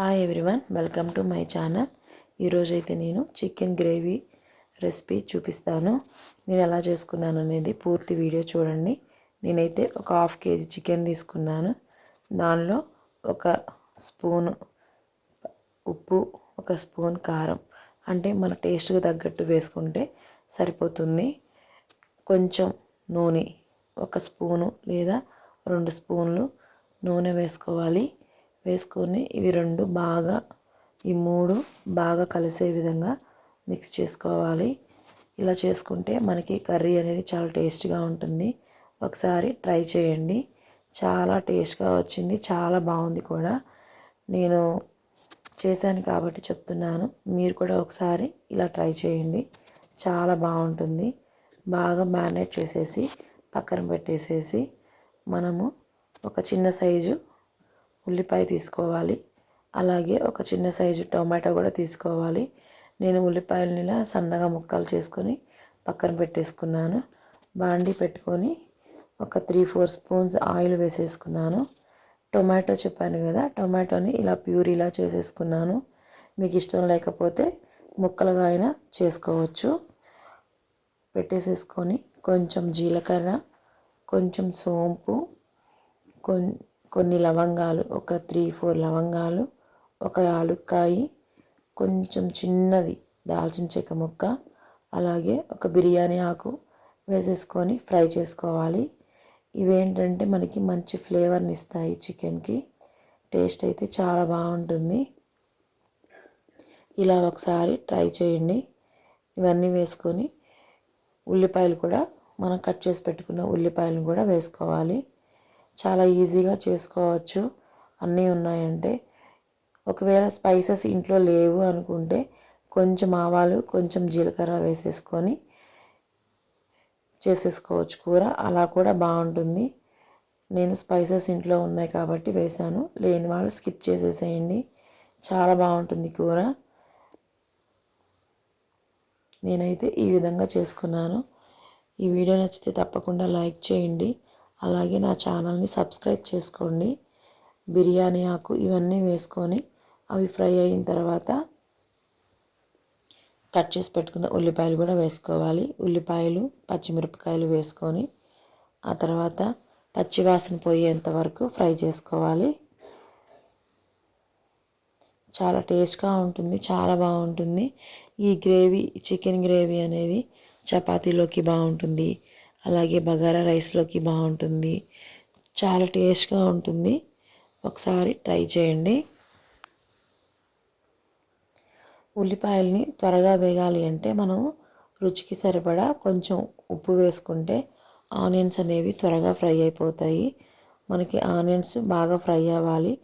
Hi everyone welcome to my channel ఈరోజైతే నేను chicken gravy recipe చూపిస్తాను. నేను ఎలా చేసుకున్నాను అనేది పూర్తి వీడియో చూడండి. నేనైతే ఒక హాఫ్ కేజీ చికెన్ తీసుకున్నాను. దానిలో ఒక స్పూన్ ఉప్పు ఒక స్పూన్ కారం. అంటే మన టేస్ట్కి తగ్గట్టు వేసుకుంటే సరిపోతుంది. కొంచెం నూనె ఒక స్పూను లేదా రెండు స్పూన్లు నూనె వేసుకోవాలి. వేసుకొని ఇవి రెండు బాగా ఈ మూడు బాగా కలిసే విధంగా మిక్స్ చేసుకోవాలి. ఇలా చేసుకుంటే మనకి కర్రీ అనేది చాలా టేస్ట్గా ఉంటుంది. ఒకసారి ట్రై చేయండి. చాలా టేస్ట్గా వచ్చింది. చాలా బాగుంది కూడా. నేను చేశాను కాబట్టి చెప్తున్నాను. మీరు కూడా ఒకసారి ఇలా ట్రై చేయండి. చాలా బాగుంటుంది. బాగా మ్యారినేట్ చేసేసి పక్కన పెట్టేసేసి మనము ఒక చిన్న సైజు ఉల్లిపాయ తీసుకోవాలి. అలాగే ఒక చిన్న సైజు టొమాటో కూడా తీసుకోవాలి. నేను ఉల్లిపాయలని ఇలా సన్నగా ముక్కలు చేసుకొని పక్కన పెట్టేసుకున్నాను. బాండి పెట్టుకొని ఒక త్రీ ఫోర్ స్పూన్స్ ఆయిల్ వేసేసుకున్నాను. టొమాటో చెప్పాను కదా టొమాటోని ఇలా ప్యూరీలా చేసేసుకున్నాను. మీకు ఇష్టం లేకపోతే ముక్కలుగా అయినా చేసుకోవచ్చు. పెట్టేసేసుకొని కొంచెం జీలకర్ర కొంచెం సోంపు కొం కొన్ని లవంగాలు ఒక త్రీ ఫోర్ లవంగాలు ఒక యాలుక్కాయి కొంచెం చిన్నది దాల్చిన చెక్క ముక్క అలాగే ఒక బిర్యానీ ఆకు వేసేసుకొని ఫ్రై చేసుకోవాలి. ఇవేంటంటే మనకి మంచి ఫ్లేవర్ని ఇస్తాయి చికెన్కి. టేస్ట్ అయితే చాలా బాగుంటుంది. ఇలా ఒకసారి ట్రై చేయండి. ఇవన్నీ వేసుకొని ఉల్లిపాయలు కూడా మనం కట్ చేసి పెట్టుకున్న ఉల్లిపాయలను కూడా వేసుకోవాలి. చాలా ఈజీగా చేసుకోవచ్చు. అన్నీ ఉన్నాయంటే. ఒకవేళ స్పైసెస్ ఇంట్లో లేవు అనుకుంటే కొంచెం ఆవాలు కొంచెం జీలకర్ర వేసేసుకొని చేసేసుకోవచ్చు కూర. అలా కూడా బాగుంటుంది. నేను స్పైసెస్ ఇంట్లో ఉన్నాయి కాబట్టి వేశాను. లేని వాళ్ళు స్కిప్ చేసేసేయండి. చాలా బాగుంటుంది కూర. నేనైతే ఈ విధంగా చేసుకున్నాను. ఈ వీడియో నచ్చితే తప్పకుండా లైక్ చేయండి. అలాగే నా ఛానల్ని సబ్స్క్రైబ్ చేసుకోండి. బిర్యానీ ఆకు ఇవన్నీ వేసుకొని అవి ఫ్రై అయిన తర్వాత కట్ చేసి పెట్టుకున్న ఉల్లిపాయలు కూడా వేసుకోవాలి. ఉల్లిపాయలు పచ్చిమిరపకాయలు వేసుకొని ఆ తర్వాత పచ్చివాసన పోయేంత వరకు ఫ్రై చేసుకోవాలి. చాలా టేస్ట్గా ఉంటుంది చాలా బాగుంటుంది. ఈ గ్రేవీ చికెన్ గ్రేవీ అనేది చపాతీలోకి బాగుంటుంది. అలాగే బగారా రైస్లోకి బాగుంటుంది. చాలా టేస్ట్గా ఉంటుంది. ఒకసారి ట్రై చేయండి. ఉల్లిపాయల్ని త్వరగా వేగాలి అంటే మనం రుచికి సరిపడా కొంచెం ఉప్పు వేసుకుంటే ఆనియన్స్ అనేవి త్వరగా ఫ్రై అయిపోతాయి. మనకి ఆనియన్స్ బాగా ఫ్రై అవ్వాలి.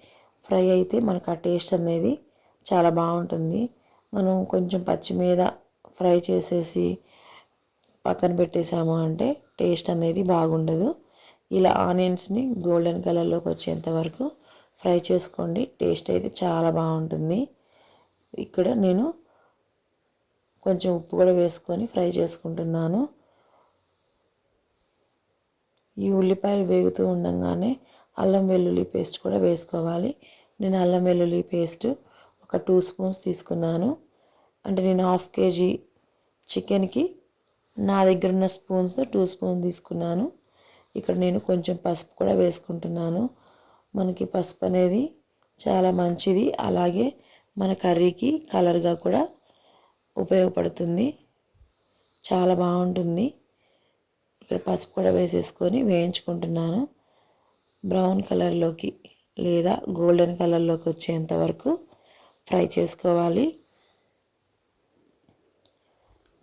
ఫ్రై అయితే మనకు ఆ టేస్ట్ అనేది చాలా బాగుంటుంది. మనం కొంచెం పచ్చి మీద ఫ్రై చేసేసి పక్కన పెట్టేసాము అంటే టేస్ట్ అనేది బాగుండదు. ఇలా ఆనియన్స్ని గోల్డెన్ కలర్లోకి వచ్చేంత వరకు ఫ్రై చేసుకోండి. టేస్ట్ అయితే చాలా బాగుంటుంది. ఇక్కడ నేను కొంచెం ఉప్పు కూడా వేసుకొని ఫ్రై చేసుకుంటున్నాను. ఈ ఉల్లిపాయలు వేగుతూ ఉండగానే అల్లం వెల్లుల్లి పేస్ట్ కూడా వేసుకోవాలి. నేను అల్లం వెల్లుల్లి పేస్ట్ ఒక టూ స్పూన్స్ తీసుకున్నాను. అంటే నేను హాఫ్ కేజీ చికెన్కి నా దగ్గర ఉన్న స్పూన్స్తో టూ స్పూన్ తీసుకున్నాను. ఇక్కడ నేను కొంచెం పసుపు కూడా వేసుకుంటున్నాను. మనకి పసుపు అనేది చాలా మంచిది. అలాగే మన కర్రీకి కలర్గా కూడా ఉపయోగపడుతుంది. చాలా బాగుంటుంది. ఇక్కడ పసుపు కూడా వేసేసుకొని వేయించుకుంటున్నాను. బ్రౌన్ కలర్లోకి లేదా గోల్డెన్ కలర్లోకి వచ్చేంత వరకు ఫ్రై చేసుకోవాలి.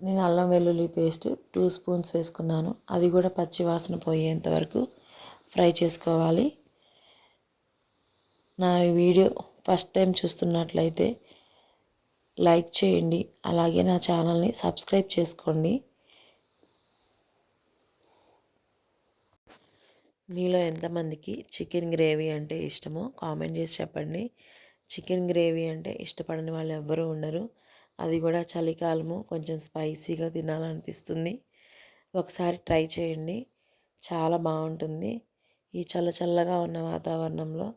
నేను అల్లం వెల్లుల్లి పేస్ట్ టూ స్పూన్స్ వేసుకున్నాను. అది కూడా పచ్చి వాసన పోయేంత వరకు ఫ్రై చేసుకోవాలి. నా వీడియో ఫస్ట్ టైం చూస్తున్నట్లయితే లైక్ చేయండి. అలాగే నా ఛానల్ని సబ్స్క్రైబ్ చేసుకోండి. మీలో ఎంతమందికి చికెన్ గ్రేవీ అంటే ఇష్టమో కామెంట్ చేసి చెప్పండి. చికెన్ గ్రేవీ అంటే ఇష్టపడని వాళ్ళు ఎవ్వరూ ఉండరు. అది కూడా చలికాలము కొంచెం స్పైసీగా తినాలనిపిస్తుంది. ఒకసారి ట్రై చేయండి. చాలా బాగుంటుంది. ఈ చల్ల చల్లగా ఉన్న వాతావరణంలో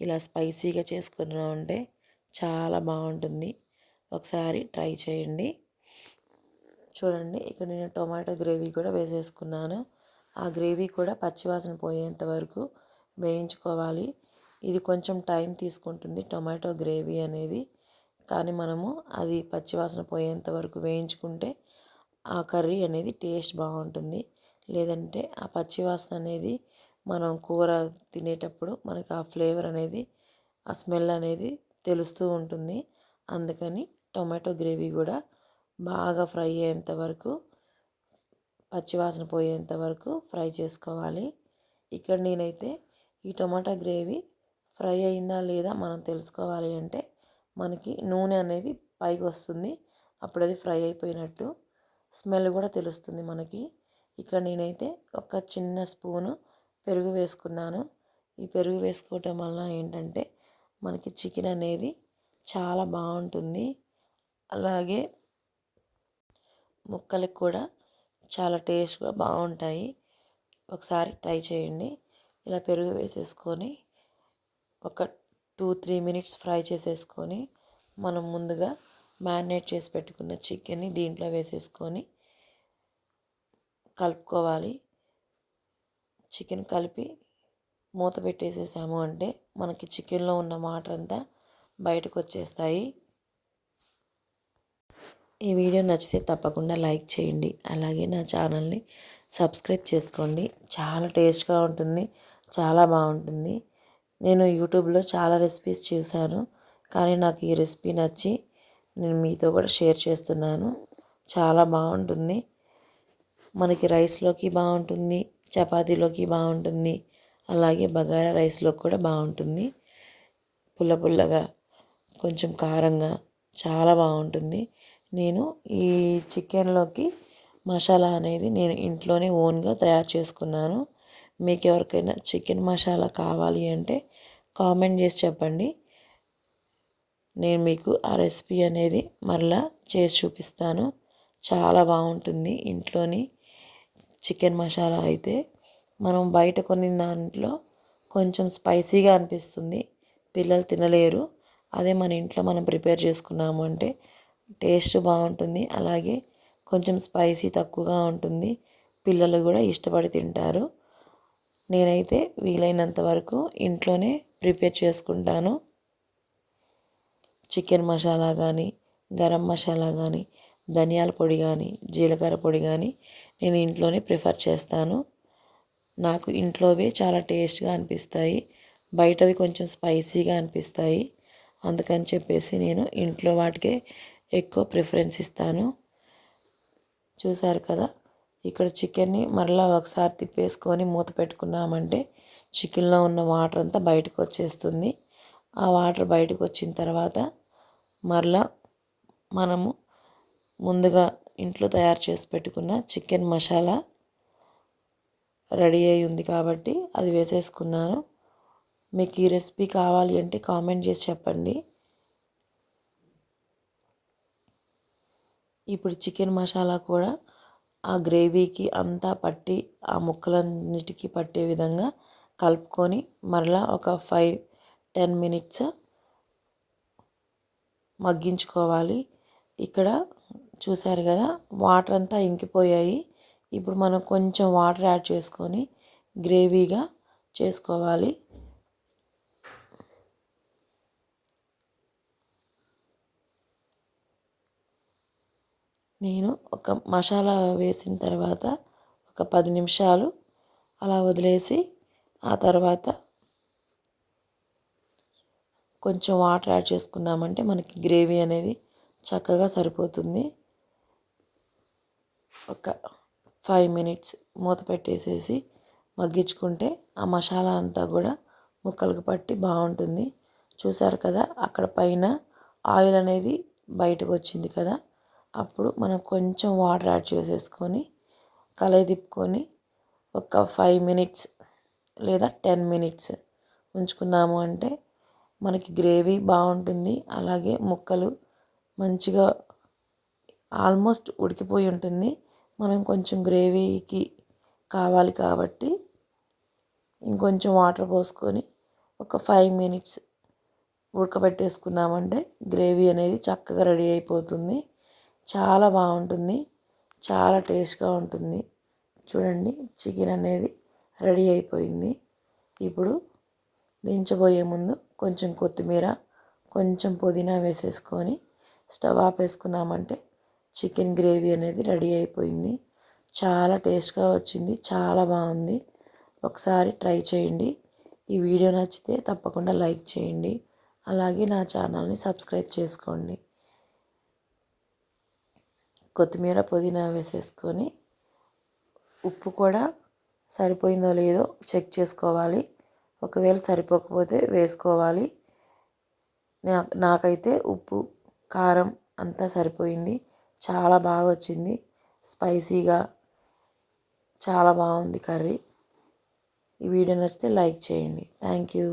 ఇలా స్పైసీగా చేసుకున్నా ఉంటే చాలా బాగుంటుంది. ఒకసారి ట్రై చేయండి. చూడండి ఇక్కడ నేను టొమాటో గ్రేవీ కూడా వేసేసుకున్నాను. ఆ గ్రేవీ కూడా పచ్చివాసన పోయేంత వరకు వేయించుకోవాలి. ఇది కొంచెం టైం తీసుకుంటుంది టొమాటో గ్రేవీ అనేది. కానీ మనము అది పచ్చివాసన పోయేంత వరకు వేయించుకుంటే ఆ కర్రీ అనేది టేస్ట్ బాగుంటుంది. లేదంటే ఆ పచ్చివాసన అనేది మనం కూర తినేటప్పుడు మనకు ఆ ఫ్లేవర్ అనేది ఆ స్మెల్ అనేది తెలుస్తూ ఉంటుంది. అందుకని టొమాటో గ్రేవీ కూడా బాగా ఫ్రై అయ్యేంత వరకు పచ్చివాసన పోయేంత వరకు ఫ్రై చేసుకోవాలి. ఇక్కడ నేనైతే ఈ టొమాటో గ్రేవీ ఫ్రై అయిందా లేదా మనం తెలుసుకోవాలి అంటే మనకి నూనె అనేది పైకి వస్తుంది. అప్పుడు అది ఫ్రై అయిపోయినట్టు స్మెల్ కూడా తెలుస్తుంది మనకి. ఇక్కడ నేనైతే ఒక చిన్న స్పూను పెరుగు వేసుకున్నాను. ఈ పెరుగు వేసుకోవటం వల్ల ఏంటంటే మనకి చికెన్ అనేది చాలా బాగుంటుంది. అలాగే ముక్కలకు కూడా చాలా టేస్ట్గా బాగుంటాయి. ఒకసారి ట్రై చేయండి. ఇలా పెరుగు వేసేసుకొని ఒక టూ త్రీ మినిట్స్ ఫ్రై చేసేసుకొని మనం ముందుగా మ్యారినేట్ చేసి పెట్టుకున్న చికెన్ని దీంట్లో వేసేసుకొని కలుపుకోవాలి. చికెన్ కలిపి మూత పెట్టేసేసాము అంటే మనకి చికెన్లో ఉన్న వాటర్ అంతా బయటకు వచ్చేస్తాయి. ఈ వీడియో నచ్చితే తప్పకుండా లైక్ చేయండి. అలాగే నా ఛానల్ని సబ్స్క్రైబ్ చేసుకోండి. చాలా టేస్ట్గా ఉంటుంది. చాలా బాగుంటుంది. నేను యూట్యూబ్లో చాలా రెసిపీస్ చూశాను. కానీ నాకు ఈ రెసిపీ నచ్చి నేను మీతో కూడా షేర్ చేస్తున్నాను. చాలా బాగుంటుంది. మనకి రైస్లోకి బాగుంటుంది చపాతీలోకి బాగుంటుంది అలాగే బగారా రైస్లో కూడా బాగుంటుంది. పుల్ల పుల్లగా కొంచెం కారంగా చాలా బాగుంటుంది. నేను ఈ చికెన్లోకి మసాలా అనేది నేను ఇంట్లోనే ఓన్గా తయారు చేసుకున్నాను. మీకు ఎవరికైనా చికెన్ మసాలా కావాలి అంటే కామెంట్ చేసి చెప్పండి. నేను మీకు ఆ రెసిపీ అనేది మరలా చేసి చూపిస్తాను. చాలా బాగుంటుంది ఇంట్లోని చికెన్ మసాలా అయితే. మనం బయట కొన్ని దాంట్లో కొంచెం స్పైసీగా అనిపిస్తుంది. పిల్లలు తినలేరు. అదే మన ఇంట్లో మనం ప్రిపేర్ చేసుకున్నాము అంటే టేస్ట్ బాగుంటుంది. అలాగే కొంచెం స్పైసీ తక్కువగా ఉంటుంది. పిల్లలు కూడా ఇష్టపడి తింటారు. నేనైతే వీలైనంత వరకు ఇంట్లోనే ప్రిపేర్ చేసుకుంటాను. చికెన్ మసాలా కానీ గరం మసాలా కానీ ధనియాల పొడి కానీ జీలకర్ర పొడి కానీ నేను ఇంట్లోనే ప్రిఫర్ చేస్తాను. నాకు ఇంట్లోవే చాలా టేస్ట్గా అనిపిస్తాయి. బయటవి కొంచెం స్పైసీగా అనిపిస్తాయి. అందుకని చెప్పేసి నేను ఇంట్లో వాటికే ఎక్కువ ప్రిఫరెన్స్ ఇస్తాను. చూసారు కదా? ఇక్కడ చికెన్ని మరలా ఒకసారి తిప్పేసుకొని మూత పెట్టుకున్నామంటే చికెన్లో ఉన్న వాటర్ అంతా బయటకు వచ్చేస్తుంది. ఆ వాటర్ బయటకు వచ్చిన తర్వాత మరలా మనము ముందుగా ఇంట్లో తయారు చేసి పెట్టుకున్న చికెన్ మసాలా రెడీ అయి ఉంది కాబట్టి అది వేసేసుకున్నాను. మీకు ఈ రెసిపీ కావాలి అంటే కామెంట్ చేసి చెప్పండి. ఇప్పుడు చికెన్ మసాలా కూడా ఆ గ్రేవీకి అంతా పట్టి ఆ ముక్కలన్నిటికీ పట్టే విధంగా కలుపుకొని మరలా ఒక ఫైవ్ టెన్ మినిట్స్ మగ్గించుకోవాలి. ఇక్కడ చూశారు కదా వాటర్ అంతా ఇంకిపోయాయి. ఇప్పుడు మనం కొంచెం వాటర్ యాడ్ చేసుకొని గ్రేవీగా చేసుకోవాలి. నేను ఒక మసాలా వేసిన తర్వాత ఒక పది నిమిషాలు అలా వదిలేసి ఆ తర్వాత కొంచెం వాటర్ యాడ్ చేసుకున్నామంటే మనకి గ్రేవీ అనేది చక్కగా సరిపోతుంది. ఒక ఫైవ్ మినిట్స్ మూత పెట్టేసేసి మగ్గించుకుంటే ఆ మసాలా అంతా కూడా ముక్కలకు పట్టి బాగుంటుంది. చూసారు కదా అక్కడ పైన ఆయిల్ అనేది బయటకు వచ్చింది కదా. అప్పుడు మనం కొంచెం వాటర్ యాడ్ చేసేసుకొని కలయి తిప్పుకొని ఒక ఫైవ్ మినిట్స్ లేదా టెన్ మినిట్స్ ఉంచుకున్నాము అంటే మనకి గ్రేవీ బాగుంటుంది. అలాగే ముక్కలు మంచిగా ఆల్మోస్ట్ ఉడికిపోయి ఉంటుంది. మనం కొంచెం గ్రేవీకి కావాలి కాబట్టి ఇంకొంచెం వాటర్ పోసుకొని ఒక ఫైవ్ మినిట్స్ ఉడకబెట్టేసుకున్నామంటే గ్రేవీ అనేది చక్కగా రెడీ అయిపోతుంది. చాలా బాగుంటుంది. చాలా టేస్ట్గా ఉంటుంది. చూడండి చికెన్ అనేది రెడీ అయిపోయింది. ఇప్పుడు దించబోయే ముందు కొంచెం కొత్తిమీర కొంచెం పుదీనా వేసేసుకొని స్టవ్ ఆపేసుకున్నామంటే చికెన్ గ్రేవీ అనేది రెడీ అయిపోయింది. చాలా టేస్ట్గా వచ్చింది. చాలా బాగుంది. ఒకసారి ట్రై చేయండి. ఈ వీడియో నచ్చితే తప్పకుండా లైక్ చేయండి. అలాగే నా ఛానల్ని సబ్స్క్రైబ్ చేసుకోండి. కొత్తిమీర పుదీనా వేసేసుకొని ఉప్పు కూడా సరిపోయిందో లేదో చెక్ చేసుకోవాలి. ఒకవేళ సరిపోకపోతే వేసుకోవాలి. నాకైతే ఉప్పు కారం అంతా సరిపోయింది. చాలా బాగా వచ్చింది. స్పైసీగా చాలా బాగుంది కర్రీ. ఈ వీడియో నచ్చితే లైక్ చేయండి. Thank you.